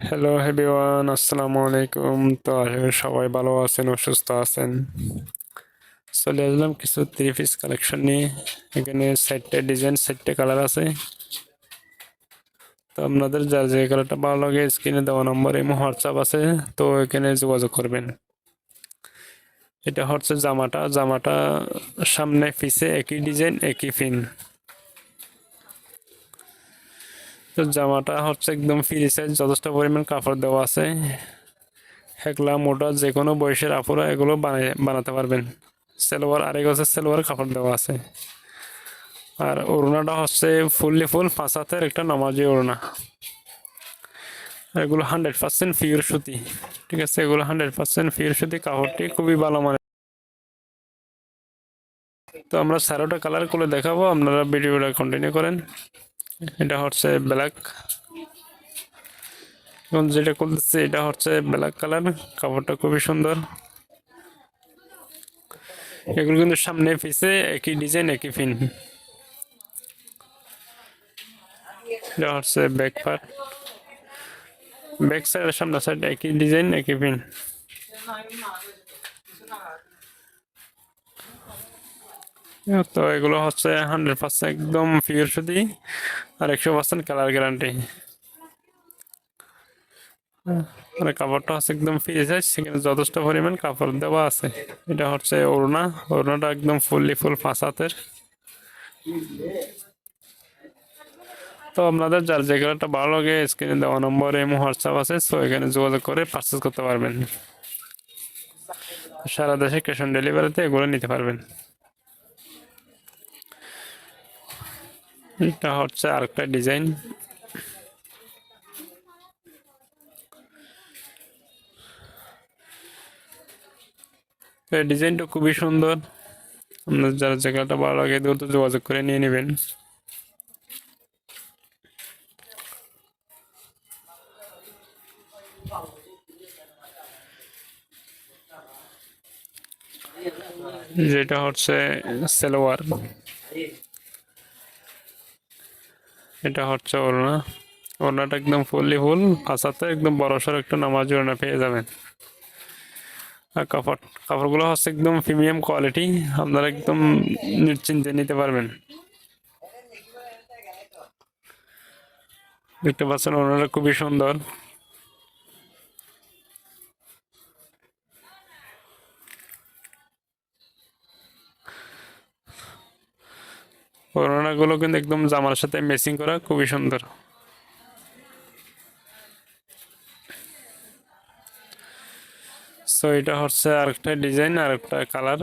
Hello everyone আসসালামু আলাইকুম তো সবাই ভালো আছেন, অসুস্থ আছেন। চলে আসলাম কিছু থ্রি পিস কালেকশন নিয়ে। এখানে সাইডটা ডিজাইন সাইডটা কালার আছে। তো আপনাদের যার যে কালারটা ভালো লাগে স্ক্রিনে দেওয়া নম্বর এবং হোয়াটসঅ্যাপ আছে। তো এখানে যোগাযোগ করবেন। এটা হচ্ছে জামাটা। জামাটা সামনে পিছে একই ডিজাইন একই ফিন তো জামাটা হচ্ছে একদম ফ্রি সাইজ যথেষ্ট পরিমাণ কাপড় দেওয়া আছে। হেকলা, মোটা যে কোনো বয়সের আপুরা এগুলো বানাই বানাতে পারবেন। সেলোয়ার, আরেক হচ্ছে সেলোয়ার কাপড় দেওয়া আছে। আর ওড়নাটা হচ্ছে ফুললি ফুল, পাঁচ হাতের একটা নামাজি ওড়না। এগুলো হান্ড্রেড পার্সেন্ট পিওর সুতি, ঠিক আছে? এগুলো হান্ড্রেড পার্সেন্ট পিওর সুতি, কাপড়টি খুবই ভালো মানে তো আমরা স্যারোটা কালার করে দেখাবো, আপনারা ভিডিওটা কন্টিনিউ করেন। এটা হচ্ছে ব্ল্যাক এবং যেটা করতেছে এটা হচ্ছে ব্ল্যাক কালার কাপড়টা খুবই সুন্দর। এগুলো কিন্তু সামনে পিছে একই ডিজাইন একই ফিন এটা হচ্ছে ব্যাক পার্ট ব্যাক সাইড সামনে সাইড একই ডিজাইন একই পিন তো এগুলো হচ্ছে হান্ড্রেড পার্সেন্ট একদম পিওর সুদি আর একশো পার্সেন্ট কালার গ্যারান্টি মানে কাপড়টা হচ্ছে একদম ফ্রি সাইজ সেখানে যথেষ্ট পরিমাণ কাপড় দেওয়া আছে। এটা হচ্ছে ওড়না, ওড়নাটা একদম ফুললি ফুল পাঁচ হাতের। তো আপনাদের যার যে কালারটা ভালো লাগে স্ক্রিনে দেওয়া নম্বর এবং হোয়াটসঅ্যাপ আছে সো এখানে যোগাযোগ করে পারচেস করতে পারবেন। সারা দেশে ক্যাশ অন ডেলিভারিতে এগুলো নিতে পারবেন। এটা হচ্ছে আরেকটা ডিজাইন। ডিজাইনটা খুবই সুন্দর। আপনার যারা জায়গাটা ভালো লাগে দ্রুত যোগাযোগ করে নিয়ে নেবেন। যেটা হচ্ছে সেলোয়ার। এটা হচ্ছে ওড়না। ওড়নাটা একদম ফুললি ফুল, ফাঁসাতে একদম বড় সড় একটা নামাজ ওড়না পেয়ে যাবেন। আর কাপড়, কাপড়গুলো হচ্ছে একদম প্রিমিয়াম কোয়ালিটি, আপনারা একদম নিশ্চিন্তে নিতে পারবেন। দেখতে পাচ্ছেন ওনারা খুবই সুন্দর। ওড়নাগুলো কিন্তু একদম জামার সাথে ম্যাচিং করা খুবই সুন্দর। সো এটা হচ্ছে আরেকটা ডিজাইন আরেকটা কালার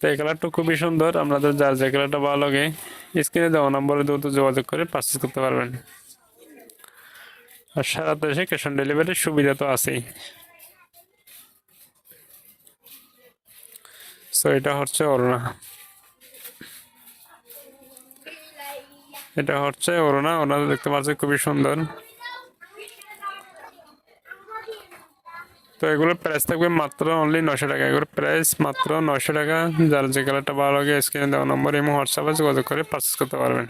তো এই কালারটা খুবই সুন্দর, আপনাদের যার যে কালারটা ভালো লাগে স্ক্রিনে দেওয়া নম্বরে দ্রুত যোগাযোগ করে পারচেস করতে পারবেন। আর সারা দেশে ক্যাশ অন ডেলিভারির সুবিধা তো আছেই। সো এটা হচ্ছে অরুণা। এটা হচ্ছে অরুণা। ওনারা দেখতে পাচ্ছি খুবই সুন্দর। তো এগুলো প্রাইস থাকবে মাত্র অনলি নশো টাকা। এগুলোর প্রাইস মাত্র নশো টাকা। যার যে কালারটা ভালো লাগে স্ক্রিনে দেওয়া নম্বর এবং হোয়াটসঅ্যাপে যোগাযোগ করে পারচেস করতে পারবেন।